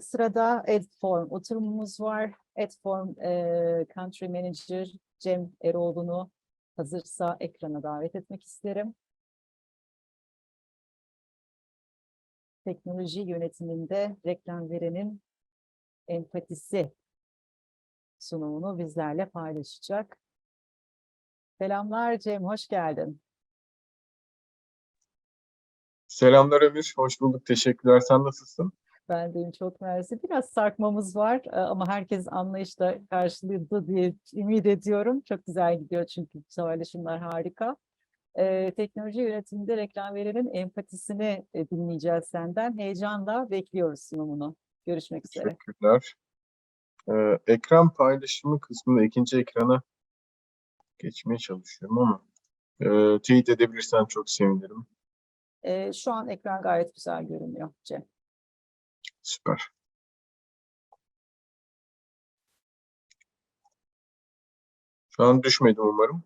Sırada Edform oturumumuz var. Edform e, Country Manager Cem Eroğlu'nu hazırsa ekrana davet etmek isterim. Teknoloji yönetiminde reklam verenin empatisi sunumunu bizlerle paylaşacak. Selamlar Cem, hoş geldin. Selamlar Ömür, hoş bulduk. Teşekkürler. Sen nasılsın? Ben deyim çok mersi. Biraz sarkmamız var e, ama herkes anlayışla karşıladı diye ümit ediyorum. Çok güzel gidiyor çünkü paylaşımlar harika. Ee, teknoloji yönetiminde reklam verenin empatisini e, dinleyeceğiz senden. Heyecanla bekliyoruz sunumunu. Görüşmek üzere. Teşekkürler. Ee, ekran paylaşımı kısmında ikinci ekrana geçmeye çalışıyorum ama e, teyit edebilirsen çok sevinirim. Ee, şu an ekran gayet güzel görünüyor Cem. Süper. Şu an düşmedim umarım.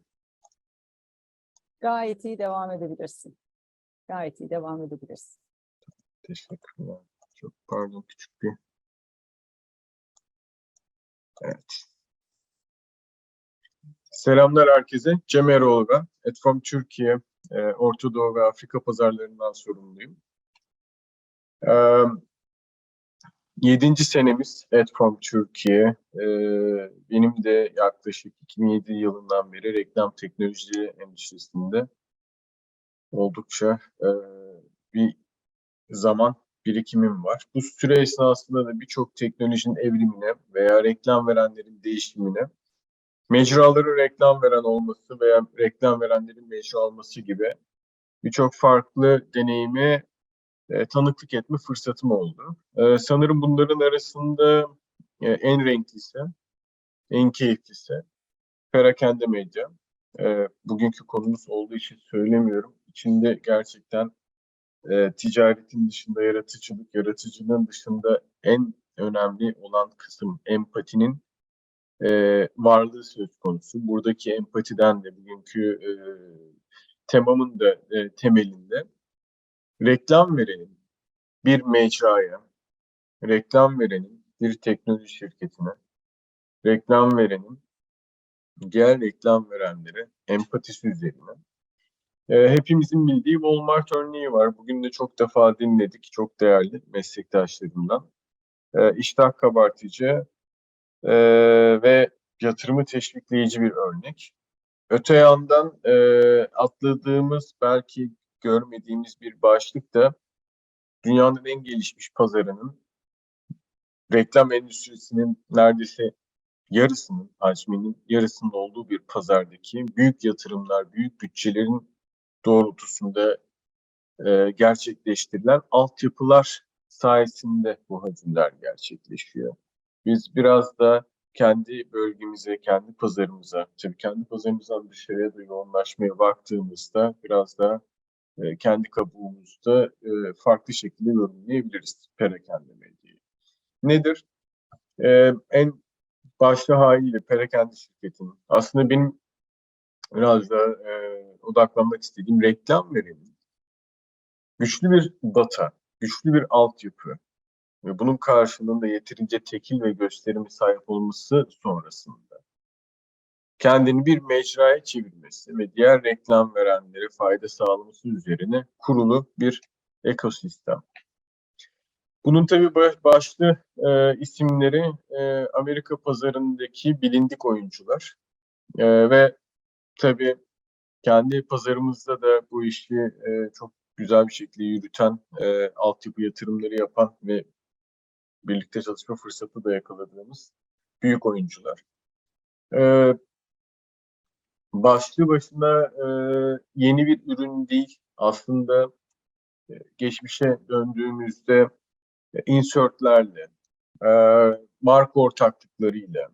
Gayet iyi devam edebilirsin. Gayet iyi devam edebilirsin. Teşekkürler. Çok pardon küçük bir. Evet. Selamlar herkese. Cem Eroğlu ben. Etfam Türkiye, e, Orta Doğu ve Afrika pazarlarından sorumluyum. Yedinci senemiz Etfam Türkiye. E, benim de yaklaşık 2007 yılından beri reklam teknolojileri endüstrisinde oldukça e, bir zaman birikimim var. Bu süre esnasında da birçok teknolojinin evrimine veya reklam verenlerin değişimine, mecraların reklam veren olması veya reklam verenlerin mecra olması gibi birçok farklı deneyime e, tanıklık etme fırsatım oldu. E, sanırım bunların arasında e, en renklisi, en keyiflisi perakende medya. E, bugünkü konumuz olduğu için söylemiyorum. İçinde gerçekten e, ticaretin dışında yaratıcılık, yaratıcılığın dışında en önemli olan kısım empatinin e, varlığı söz konusu. Buradaki empatiden de bugünkü temamın da temelinde reklam verenin bir mecraya, reklam verenin bir teknoloji şirketine, reklam verenin diğer reklam verenlere empatisi üzerine e, hepimizin bildiği Walmart örneği var. Bugün de çok defa dinledik. Çok değerli meslektaşlarımdan. E, iştah kabartıcı e, ve yatırımı teşvikleyici bir örnek. Öte yandan e, atladığımız belki görmediğimiz bir başlık da dünyanın en gelişmiş pazarının reklam endüstrisinin neredeyse yarısının, hacminin yarısının olduğu bir pazardaki büyük yatırımlar, büyük bütçelerin doğrultusunda e, gerçekleştirilen altyapılar sayesinde bu hacimler gerçekleşiyor. Biz biraz da kendi bölgemize, kendi pazarımıza, tabii kendi pazarımızdan dışarıya da yoğunlaşmaya baktığımızda biraz da e, kendi kabuğumuzda e, farklı şekilde yorumlayabiliriz perakende medyayı. Nedir? E, en başta haliyle perakende şirketinin aslında benim biraz da odaklanmak istediğim reklam verenin güçlü bir data, güçlü bir altyapı ve bunun karşılığında yeterince tekil ve gösterimi sahip olması sonrasında kendini bir mecraya çevirmesi ve diğer reklam verenlere fayda sağlaması üzerine kurulu bir ekosistem. Bunun tabii başlı e, isimleri e, Amerika pazarındaki bilindik oyuncular e, ve tabii kendi pazarımızda da bu işi e, çok güzel bir şekilde yürüten, e, altyapı yatırımları yapan ve birlikte çalışma fırsatı da yakaladığımız büyük oyuncular. E, başlı başına e, yeni bir ürün değil. Aslında e, geçmişe döndüğümüzde e, insertlerle, e, marka ortaklıklarıyla,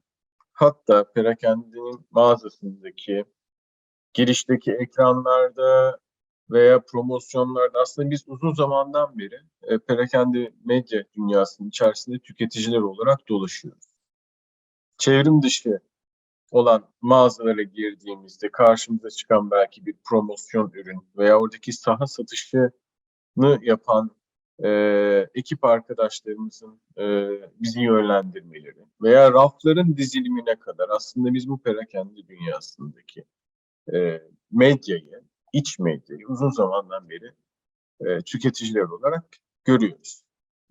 hatta perakendenin mağazasındaki girişteki ekranlarda veya promosyonlarda aslında biz uzun zamandan beri e, perakende medya dünyasının içerisinde tüketiciler olarak dolaşıyoruz. Çevrim dışı olan mağazalara girdiğimizde karşımıza çıkan belki bir promosyon ürün veya oradaki saha satışını yapan e, ekip arkadaşlarımızın e, bizi yönlendirmeleri veya rafların dizilimine kadar aslında biz bu perakende dünyasındaki e, medyayı, iç medyayı uzun zamandan beri e, tüketiciler olarak görüyoruz.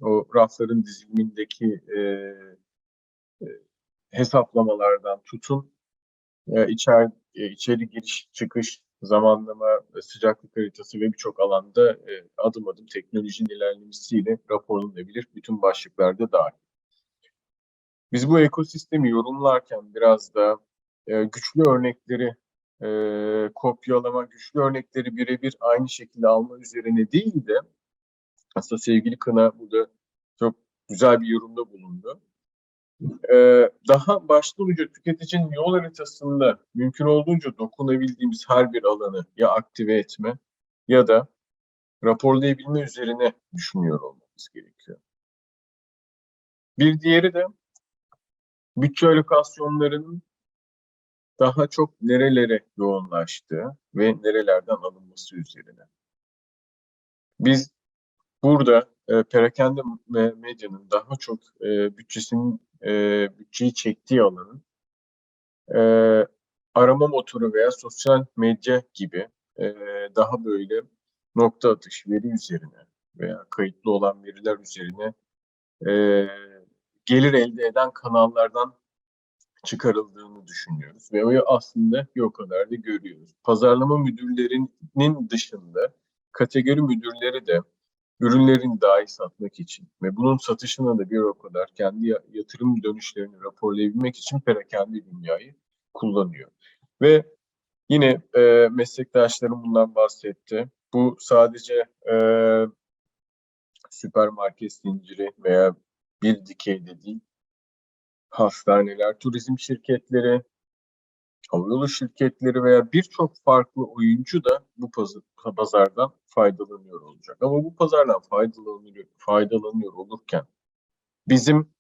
O rafların dizilimindeki e, e, hesaplamalardan tutun e, içer, e, içeri giriş çıkış zamanlama, e, sıcaklık haritası ve birçok alanda e, adım adım teknolojinin ilerlemesiyle raporlanabilir bütün başlıklarda dahil. Biz bu ekosistemi yorumlarken biraz da e, güçlü örnekleri e, kopyalama, güçlü örnekleri birebir aynı şekilde alma üzerine değil de aslında sevgili Kına burada çok güzel bir yorumda bulundu. Ee, daha başlı ucu tüketicinin yol haritasında mümkün olduğunca dokunabildiğimiz her bir alanı ya aktive etme ya da raporlayabilme üzerine düşünüyor olmamız gerekiyor. Bir diğeri de bütçe alokasyonlarının daha çok nerelere yoğunlaştığı ve nerelerden alınması üzerine. Biz burada e, perakende me- medyanın daha çok e, bütçesinin e, bütçeyi çektiği alanın e, arama motoru veya sosyal medya gibi e, daha böyle nokta atış veri üzerine veya kayıtlı olan veriler üzerine e, gelir elde eden kanallardan çıkarıldığını düşünüyoruz ve o aslında o kadar da görüyoruz. Pazarlama müdürlerinin dışında kategori müdürleri de ürünlerini dahi satmak için ve bunun satışına da bir o kadar kendi ya- yatırım dönüşlerini raporlayabilmek için perakende dünyayı kullanıyor. Ve yine e, meslektaşlarım bundan bahsetti. Bu sadece e, süpermarket zinciri veya bir dikeyde değil, hastaneler, turizm şirketleri, havayolu şirketleri veya birçok farklı oyuncu da bu paz- pazardan faydalanıyor olacak. Ama bu pazardan faydalanıyor, faydalanıyor olurken bizim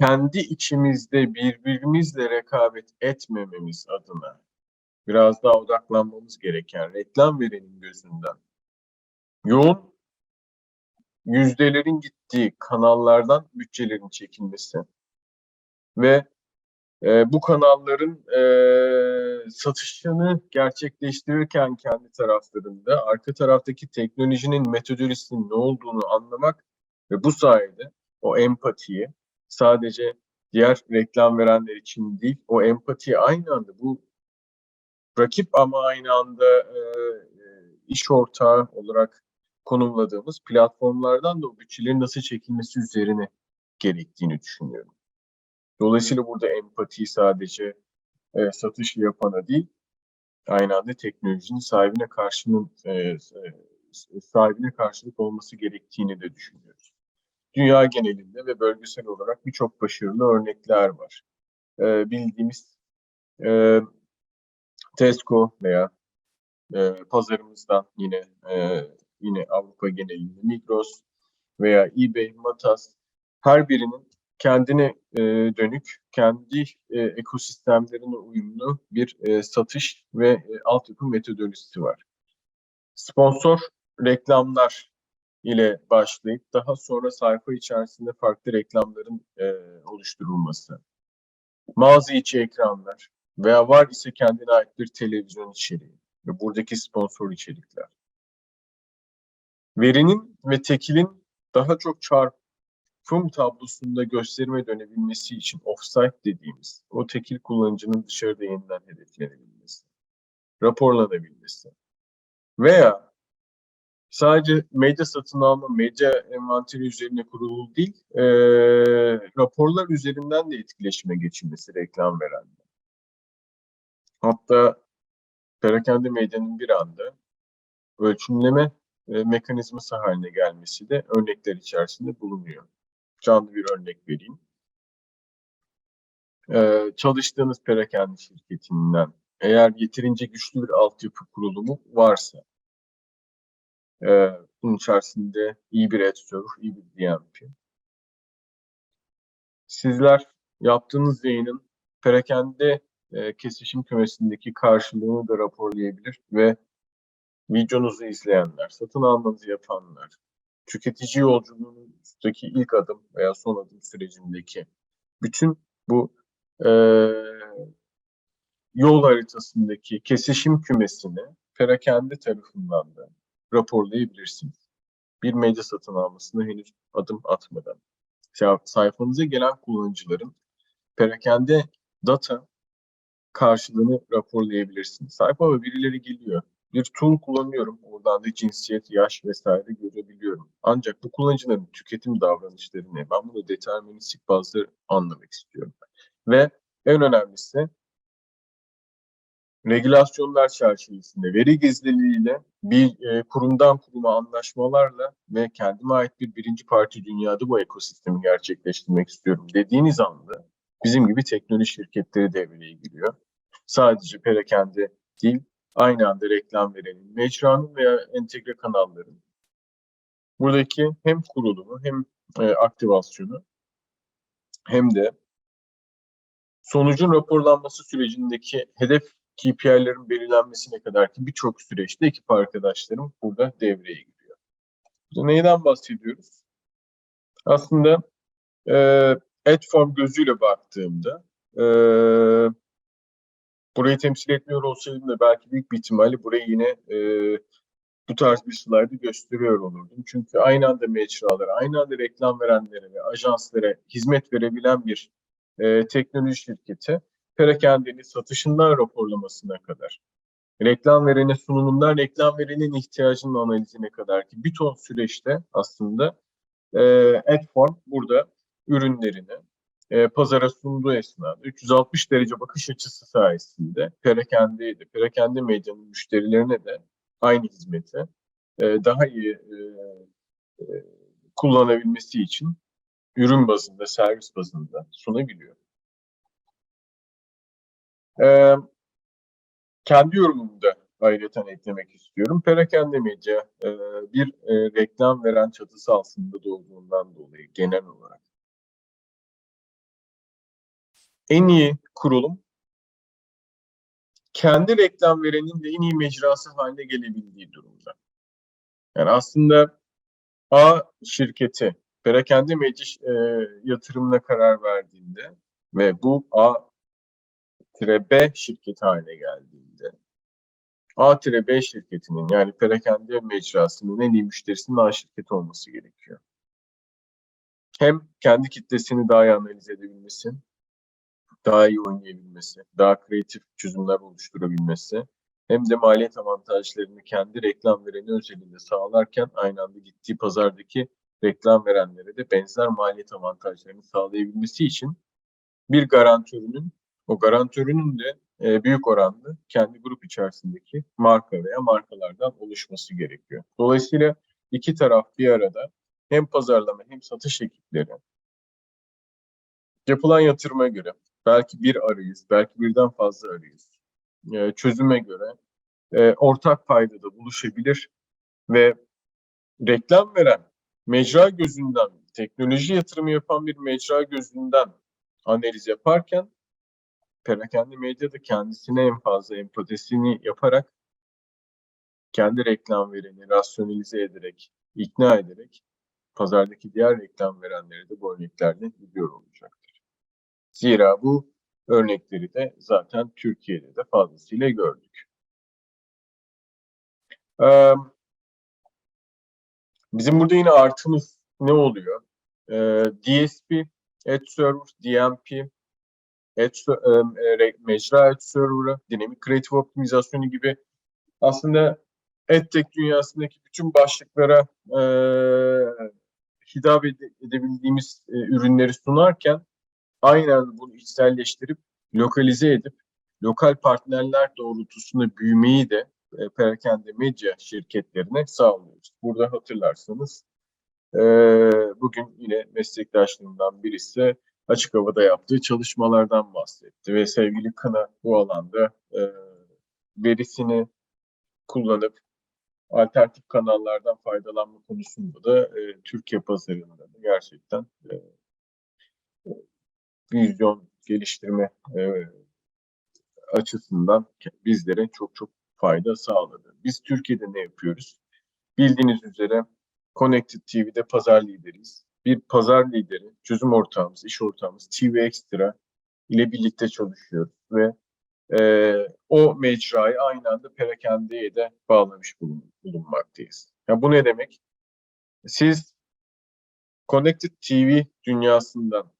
kendi içimizde birbirimizle rekabet etmememiz adına biraz daha odaklanmamız gereken reklam verenin gözünden yoğun yüzdelerin gittiği kanallardan bütçelerin çekilmesi ve e, bu kanalların e, satışını gerçekleştirirken kendi taraflarında arka taraftaki teknolojinin metodolojisinin ne olduğunu anlamak ve bu sayede o empatiyi sadece diğer reklam verenler için değil, o empatiyi aynı anda bu rakip ama aynı anda e, e, iş ortağı olarak konumladığımız platformlardan da o bütçelerin nasıl çekilmesi üzerine gerektiğini düşünüyorum. Dolayısıyla burada empati sadece e, satış yapana değil, aynı anda teknolojinin sahibine karşının e, e, sahibine karşılık olması gerektiğini de düşünüyoruz. Dünya genelinde ve bölgesel olarak birçok başarılı örnekler var. E, bildiğimiz e, Tesco veya e, pazarımızdan yine e, yine Avrupa genelinde Migros veya eBay, Matas her birinin kendine e, dönük, kendi e, ekosistemlerine uyumlu bir e, satış ve e, altyapı metodolojisi var. Sponsor reklamlar ile başlayıp daha sonra sayfa içerisinde farklı reklamların e, oluşturulması, mağaza içi ekranlar veya var ise kendine ait bir televizyon içeriği ve buradaki sponsor içerikler. Verinin ve tekilin daha çok çarpım tablosunda gösterime dönebilmesi için offsite dediğimiz o tekil kullanıcının dışarıda yeniden hedeflenebilmesi, raporlanabilmesi veya sadece medya satın alma, medya envanteri üzerine kurulu değil, e, raporlar üzerinden de etkileşime geçilmesi reklam verende. Hatta perakende medyanın bir anda ölçümleme mekanizması haline gelmesi de örnekler içerisinde bulunuyor. Canlı bir örnek vereyim. E, çalıştığınız perakende şirketinden eğer yeterince güçlü bir altyapı kurulumu varsa, e, bunun içerisinde iyi bir editör, iyi bir DMP. Sizler yaptığınız yayının perakende e, kesişim kümesindeki karşılığını da raporlayabilir ve videonuzu izleyenler, satın almanızı yapanlar, tüketici yolculuğundaki ilk adım veya son adım sürecindeki bütün bu e, yol haritasındaki kesişim kümesini perakende tarafından da raporlayabilirsiniz. Bir medya satın almasına henüz adım atmadan. Sa- Sayfanıza gelen kullanıcıların perakende data karşılığını raporlayabilirsiniz. Sayfama birileri geliyor. Bir tool kullanıyorum. Oradan da cinsiyet, yaş vesaire görebiliyorum. Ancak bu kullanıcıların tüketim davranışları ne? Ben bunu deterministik bazda anlamak istiyorum. Ve en önemlisi regülasyonlar çerçevesinde veri gizliliğiyle bir e, kurumdan kuruma anlaşmalarla ve kendime ait bir birinci parti dünyada bu ekosistemi gerçekleştirmek istiyorum dediğiniz anda bizim gibi teknoloji şirketleri devreye giriyor. Sadece perakende değil, aynı anda reklam verenin, mecranın veya entegre kanalların buradaki hem kurulumu hem e, aktivasyonu hem de sonucun raporlanması sürecindeki hedef KPI'lerin belirlenmesine kadar ki birçok süreçte ekip arkadaşlarım burada devreye giriyor. Burada neyden bahsediyoruz? Aslında e, Adform gözüyle baktığımda e, burayı temsil etmiyor olsaydım da belki büyük bir ihtimalle burayı yine e, bu tarz bir slaydı gösteriyor olurdum. Çünkü aynı anda mecralara, aynı anda reklam verenlere ve ajanslara hizmet verebilen bir e, teknoloji şirketi perakendenin satışından raporlamasına kadar, reklam verenin sunumundan reklam verenin ihtiyacının analizine kadar ki bir ton süreçte aslında e, Adform burada ürünlerini e, pazara sunduğu esnada 360 derece bakış açısı sayesinde perakendeye de, perakende medyanın müşterilerine de aynı hizmeti e, daha iyi e, e, kullanabilmesi için ürün bazında, servis bazında sunabiliyor. Ee, kendi yorumumu da ayrıca eklemek istiyorum. Perakende medya e, bir e, reklam veren çatısı altında doğduğundan dolayı genel olarak en iyi kurulum kendi reklam verenin de en iyi mecrası haline gelebildiği durumda. Yani aslında A şirketi perakende medya e, yatırımına karar verdiğinde ve bu A B şirketi haline geldiğinde A-B şirketinin yani perakende mecrasının en iyi müşterisinin A şirketi olması gerekiyor. Hem kendi kitlesini daha iyi analiz edebilmesi, daha iyi oynayabilmesi, daha kreatif çözümler oluşturabilmesi, hem de maliyet avantajlarını kendi reklam vereni özelinde sağlarken aynı anda gittiği pazardaki reklam verenlere de benzer maliyet avantajlarını sağlayabilmesi için bir garantörünün o garantörünün de e, büyük oranda kendi grup içerisindeki marka veya markalardan oluşması gerekiyor. Dolayısıyla iki taraf bir arada hem pazarlama hem satış ekipleri yapılan yatırıma göre belki bir arayüz, belki birden fazla arayüz e, çözüme göre e, ortak paydada buluşabilir ve reklam veren mecra gözünden, teknoloji yatırımı yapan bir mecra gözünden analiz yaparken perakende medya da kendisine en fazla empatisini yaparak kendi reklam vereni rasyonalize ederek, ikna ederek pazardaki diğer reklam verenleri de bu örneklerden gidiyor olacaktır. Zira bu örnekleri de zaten Türkiye'de de fazlasıyla gördük. Bizim burada yine artımız ne oluyor? DSP, Ad Server, DMP, Ad, e, mecra Ad Server'ı, dinamik kreatif optimizasyonu gibi aslında AdTech dünyasındaki bütün başlıklara e, hitap ede, edebildiğimiz e, ürünleri sunarken aynen bunu içselleştirip lokalize edip lokal partnerler doğrultusunda büyümeyi de e, perakende medya şirketlerine sağlıyoruz. Burada hatırlarsanız e, bugün yine meslektaşlarımdan birisi açık havada yaptığı çalışmalardan bahsetti ve sevgili Kına bu alanda e, verisini kullanıp alternatif kanallardan faydalanma konusunda da e, Türkiye pazarında da gerçekten e, vizyon geliştirme e, açısından bizlere çok çok fayda sağladı. Biz Türkiye'de ne yapıyoruz? Bildiğiniz üzere Connected TV'de pazar lideriyiz. Bir pazar lideri, çözüm ortağımız, iş ortağımız TV Extra ile birlikte çalışıyoruz ve e, o mecrayı aynı anda perakendeye de bağlamış bulun, bulunmaktayız. Ya bu ne demek? Siz Connected TV dünyasından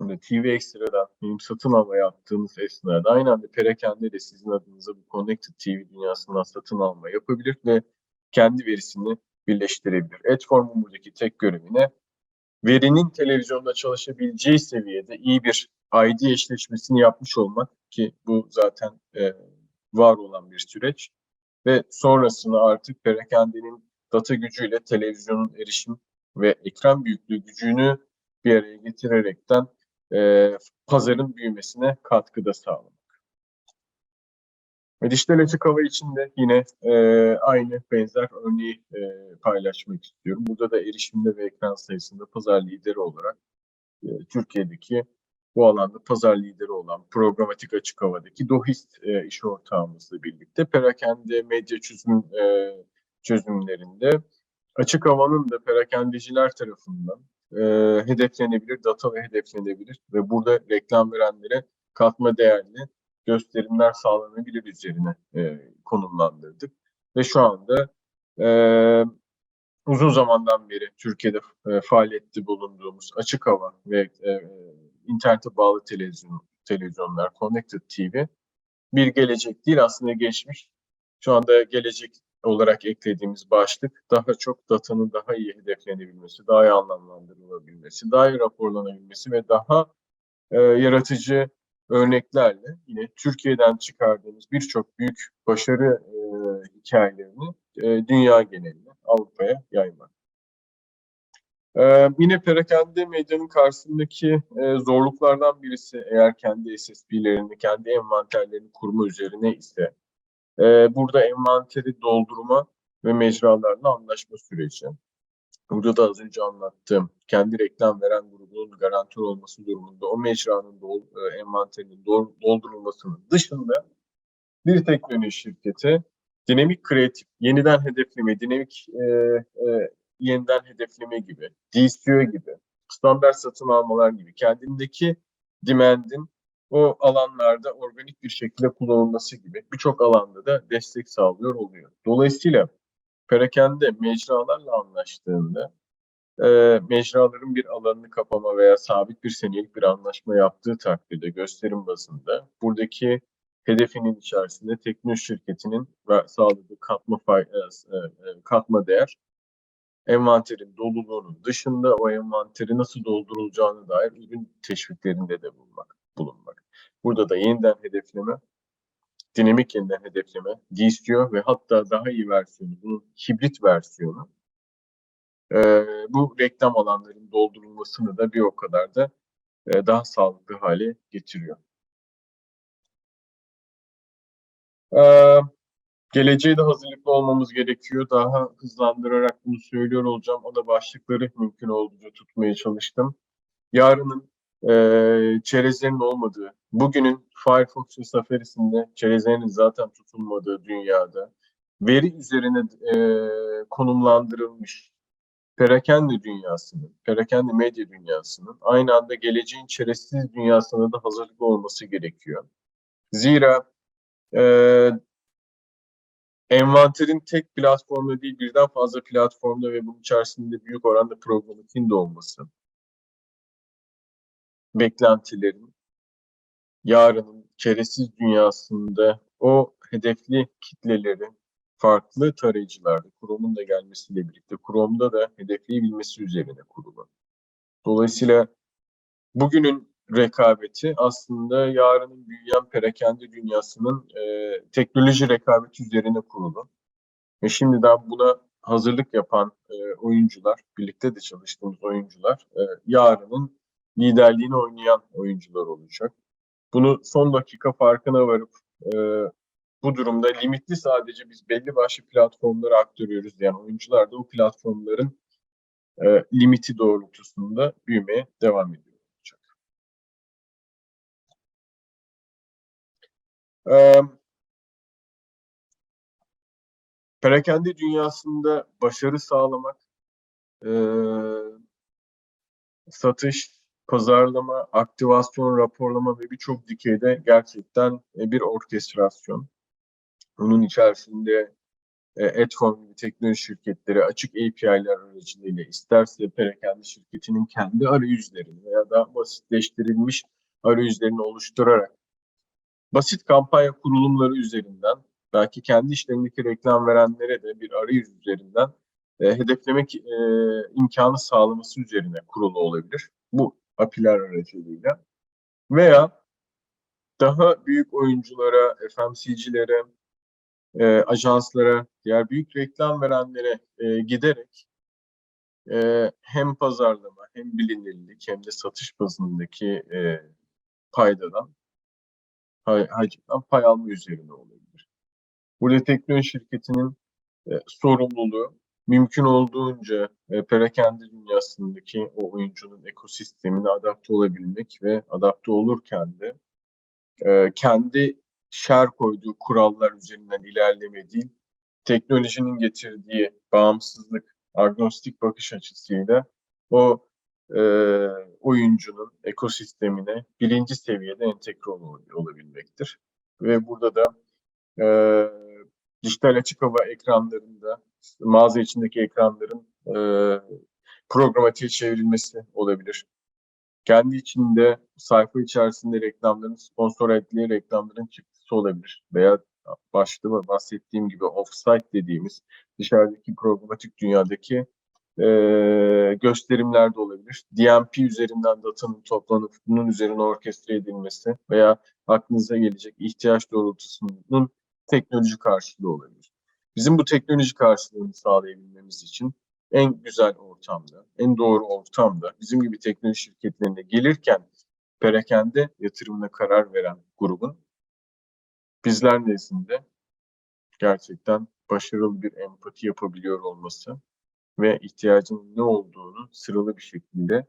Şimdi TV Extra'dan benim satın alma yaptığımız esnada aynı anda perakende de sizin adınıza bu Connected TV dünyasından satın alma yapabilir ve kendi verisini birleştirebilir. Adform'un buradaki tek görevine verinin televizyonda çalışabileceği seviyede iyi bir ID eşleşmesini yapmış olmak ki bu zaten e, var olan bir süreç ve sonrasını artık perakendenin data gücüyle televizyonun erişim ve ekran büyüklüğü gücünü bir araya getirerekten e, pazarın büyümesine katkıda sağlamak. Ve dijital açık hava için de yine e, aynı benzer örneği e, paylaşmak istiyorum. Burada da erişimde ve ekran sayısında pazar lideri olarak e, Türkiye'deki bu alanda pazar lideri olan programatik açık havadaki Dohist e, iş ortağımızla birlikte perakende medya çözüm e, çözümlerinde açık havanın da perakendeciler tarafından e, hedeflenebilir, data ve hedeflenebilir ve burada reklam verenlere katma değerli gösterimler sağlanabilir üzerine e, konumlandırdık. Ve şu anda e, uzun zamandan beri Türkiye'de e, faaliyette bulunduğumuz açık hava ve e, internete bağlı televizyon, televizyonlar, Connected TV bir gelecek değil aslında geçmiş. Şu anda gelecek olarak eklediğimiz başlık daha çok datanın daha iyi hedeflenebilmesi, daha iyi anlamlandırılabilmesi, daha iyi raporlanabilmesi ve daha e, yaratıcı örneklerle yine Türkiye'den çıkardığımız birçok büyük başarı e, hikayelerini e, dünya geneline, Avrupa'ya yaymak. E, yine perakende medyanın karşısındaki e, zorluklardan birisi eğer kendi SSP'lerini, kendi envanterlerini kurma üzerine ise e, burada envanteri doldurma ve mecralarla anlaşma süreci. Burada da az önce anlattığım kendi reklam veren grubunun garantör olması durumunda o mecranın dol, e, envanterinin dol, doldurulmasının dışında bir teknoloji şirketi dinamik kreatif, yeniden hedefleme, dinamik e, e, yeniden hedefleme gibi, DCO gibi, standart satın almalar gibi kendindeki demand'in o alanlarda organik bir şekilde kullanılması gibi birçok alanda da destek sağlıyor oluyor. Dolayısıyla perakende mecralarla anlaştığında e, mecraların bir alanını kapama veya sabit bir senelik bir anlaşma yaptığı takdirde gösterim bazında buradaki hedefinin içerisinde teknoloji şirketinin ve sağladığı katma, fay, e, e, katma değer envanterin doluluğunun dışında o envanteri nasıl doldurulacağını dair ürün teşviklerinde de bulunmak. Burada da yeniden hedefleme, dinamik yeniden hedefleme, DCO ve hatta daha iyi versiyonu, bunun hibrit versiyonu e, bu reklam alanlarının doldurulmasını da bir o kadar da e, daha sağlıklı hale getiriyor. E, geleceğe de hazırlıklı olmamız gerekiyor. Daha hızlandırarak bunu söylüyor olacağım. Da başlıkları mümkün olduğunca tutmaya çalıştım. Yarının e, çerezlerin olmadığı, bugünün Firefox ve Safari'sinde çerezlerin zaten tutulmadığı dünyada veri üzerine e, konumlandırılmış perakende dünyasının, perakende medya dünyasının aynı anda geleceğin çerezsiz dünyasına da hazırlıklı olması gerekiyor. Zira e, envanterin tek platformda değil birden fazla platformda ve bunun içerisinde büyük oranda programatiğin de olması beklentilerin yarının çerezsiz dünyasında o hedefli kitleleri farklı tarayıcılarda Chrome'un da gelmesiyle birlikte Chrome'da da hedefleyebilmesi üzerine kurulu. Dolayısıyla bugünün rekabeti aslında yarının büyüyen perakende dünyasının e, teknoloji rekabeti üzerine kurulu. Ve şimdiden buna hazırlık yapan e, oyuncular, birlikte de çalıştığımız oyuncular, e, yarının liderliğini oynayan oyuncular olacak. Bunu son dakika farkına varıp e, bu durumda limitli sadece biz belli başlı platformlara aktarıyoruz yani oyuncular da o platformların e, limiti doğrultusunda büyümeye devam ediyor olacak. E, perakende dünyasında başarı sağlamak e, satış, pazarlama, aktivasyon, raporlama ve birçok dikeyde gerçekten e, bir orkestrasyon. Bunun içerisinde e, Edform gibi teknoloji şirketleri açık API'ler aracılığıyla isterse perakende şirketinin kendi arayüzlerini veya daha basitleştirilmiş arayüzlerini oluşturarak basit kampanya kurulumları üzerinden belki kendi işlerindeki reklam verenlere de bir arayüz üzerinden e, hedeflemek e, imkanı sağlaması üzerine kurulu olabilir. Bu API'ler aracılığıyla. Veya daha büyük oyunculara, FMCG'lere, e, ajanslara, diğer büyük reklam verenlere e, giderek e, hem pazarlama hem bilinirlik hem de satış bazındaki e, paydadan hay, hacimden pay alma üzerine olabilir. Burada teknoloji şirketinin e, sorumluluğu mümkün olduğunca e, perakende dünyasındaki o oyuncunun ekosistemine adapte olabilmek ve adapte olurken de e, kendi şer koyduğu kurallar üzerinden ilerleme değil, teknolojinin getirdiği bağımsızlık, agnostik bakış açısıyla o e, oyuncunun ekosistemine birinci seviyede entegre ol- olabilmektir. Ve burada da e, dijital açık hava ekranlarında mağaza içindeki ekranların e, programatiğe çevrilmesi olabilir. Kendi içinde sayfa içerisinde reklamların sponsor ettiği reklamların çıktısı olabilir. Veya başta bahsettiğim gibi offsite dediğimiz dışarıdaki programatik dünyadaki e, gösterimler de olabilir. DMP üzerinden datanın toplanıp bunun üzerine orkestre edilmesi veya aklınıza gelecek ihtiyaç doğrultusunun teknoloji karşılığı olabilir. Bizim bu teknoloji karşılığını sağlayabilmemiz için en güzel ortamda, en doğru ortamda bizim gibi teknoloji şirketlerine gelirken perakende yatırımına karar veren grubun bizler nezdinde gerçekten başarılı bir empati yapabiliyor olması ve ihtiyacının ne olduğunu sıralı bir şekilde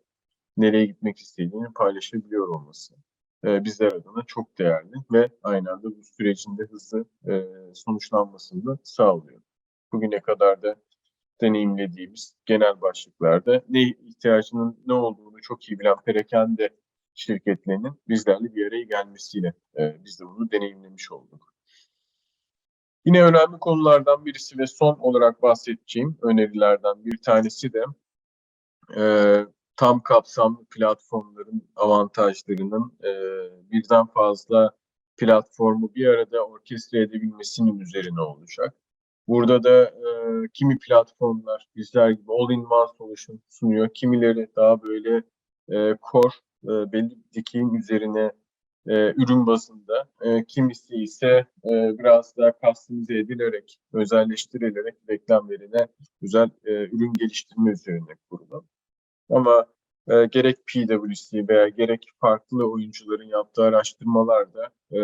nereye gitmek istediğini paylaşabiliyor olması e, bizler adına çok değerli ve aynı anda bu sürecin de hızlı e, sonuçlanmasını da sağlıyor. Bugüne kadar da deneyimlediğimiz genel başlıklarda ne ihtiyacının ne olduğunu çok iyi bilen perakende şirketlerinin bizlerle bir araya gelmesiyle e, biz de bunu deneyimlemiş olduk. Yine önemli konulardan birisi ve son olarak bahsedeceğim önerilerden bir tanesi de e, tam kapsamlı platformların avantajlarının e, birden fazla platformu bir arada orkestre edebilmesinin üzerine olacak. Burada da e, kimi platformlar bizler gibi all-in-one solution sunuyor. Kimileri daha böyle e, core e, belli bir dikeyin üzerine e, ürün bazında. E, kimisi ise e, biraz daha customize edilerek, özelleştirilerek reklamlarına güzel e, ürün geliştirme üzerine kurulu. Ama e, gerek PwC veya gerek farklı oyuncuların yaptığı araştırmalarda e,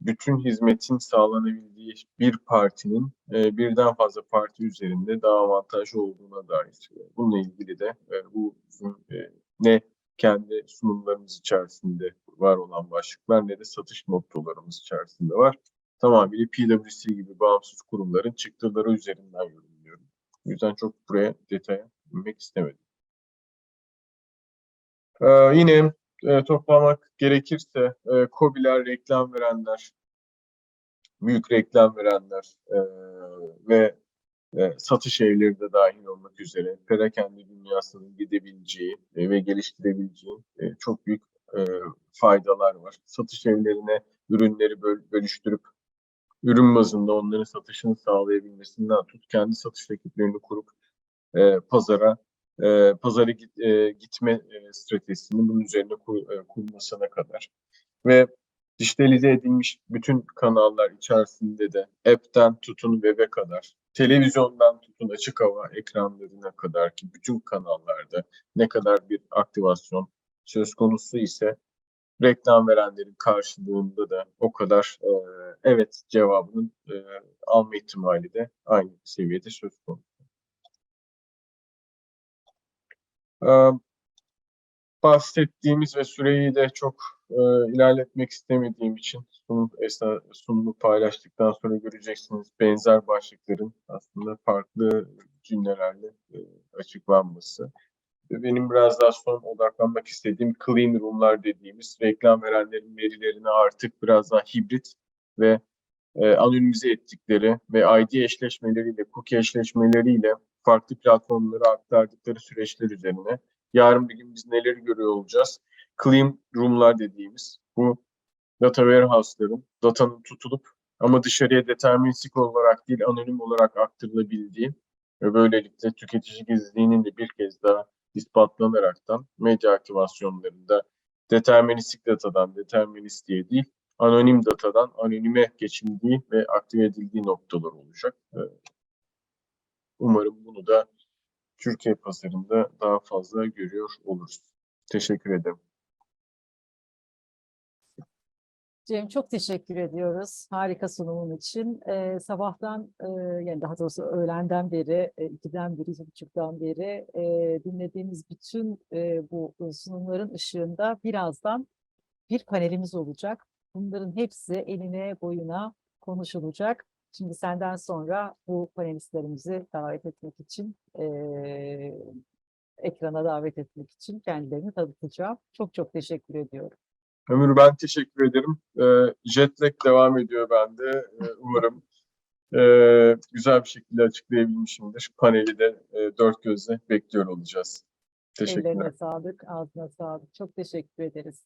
bütün hizmetin sağlanabildiği bir partinin e, birden fazla parti üzerinde daha avantajlı olduğuna dair. Bununla ilgili de e, bu bizim e, ne kendi sunumlarımız içerisinde var olan başlıklar ne de satış mottolarımız içerisinde var. Tamamıyla PwC gibi bağımsız kurumların çıktıları üzerinden yorumluyorum. O yüzden çok buraya detaya inmek istemedim. Ee, yine e, toplamak gerekirse e, KOBİ'ler, reklam verenler, büyük reklam verenler e, ve e, satış evleri de dahil olmak üzere perakende dünyasının gidebileceği e, ve geliştirebileceği e, çok büyük e, faydalar var. Satış evlerine ürünleri böl bölüştürüp ürün bazında onların satışını sağlayabilmesinden tut kendi satış ekiplerini kurup e, pazara e, pazara git, e, gitme e, stratejisini bunun üzerine kur, e, kurmasına kadar. Ve dijitalize edilmiş bütün kanallar içerisinde de app'ten tutun web'e kadar, televizyondan tutun açık hava ekranlarına kadar ki bütün kanallarda ne kadar bir aktivasyon söz konusu ise reklam verenlerin karşılığında da o kadar e, evet cevabının e, alma ihtimali de aynı seviyede söz konusu. E, bahsettiğimiz ve süreyi de çok e, ilerletmek istemediğim için sunum, esna, sunumu paylaştıktan sonra göreceksiniz benzer başlıkların aslında farklı cümlelerle e, açıklanması. Benim biraz daha son odaklanmak istediğim clean room'lar dediğimiz reklam verenlerin verilerini artık biraz daha hibrit ve e, anonimize ettikleri ve ID eşleşmeleriyle, cookie eşleşmeleriyle farklı platformlara aktardıkları süreçler üzerine yarın bir gün biz neleri görüyor olacağız? Clean room'lar dediğimiz bu data warehouse'ların datanın tutulup ama dışarıya deterministik olarak değil anonim olarak aktarılabildiği ve böylelikle tüketici gizliliğinin de bir kez daha ispatlanaraktan medya aktivasyonlarında deterministik datadan deterministiğe değil anonim datadan anonime geçildiği ve aktive edildiği noktalar olacak. Ee, Umarım bunu da Türkiye pazarında daha fazla görüyor oluruz. Teşekkür ederim. Cem çok teşekkür ediyoruz harika sunumun için. Ee, sabahtan e, yani daha doğrusu öğlenden beri, e, ikiden beri, iki buçuktan beri e, dinlediğimiz bütün e, bu sunumların ışığında birazdan bir panelimiz olacak. Bunların hepsi eline boyuna konuşulacak. Şimdi senden sonra bu panelistlerimizi davet etmek için, e, ekrana davet etmek için kendilerini tanıtacağım. Çok çok teşekkür ediyorum. Ömür ben teşekkür ederim. Ee, jetlag devam ediyor bende. Ee, umarım e, güzel bir şekilde açıklayabilmişimdir. Paneli de e, dört gözle bekliyor olacağız. Teşekkürler. Ellerine sağlık, ağzına sağlık. Çok teşekkür ederiz.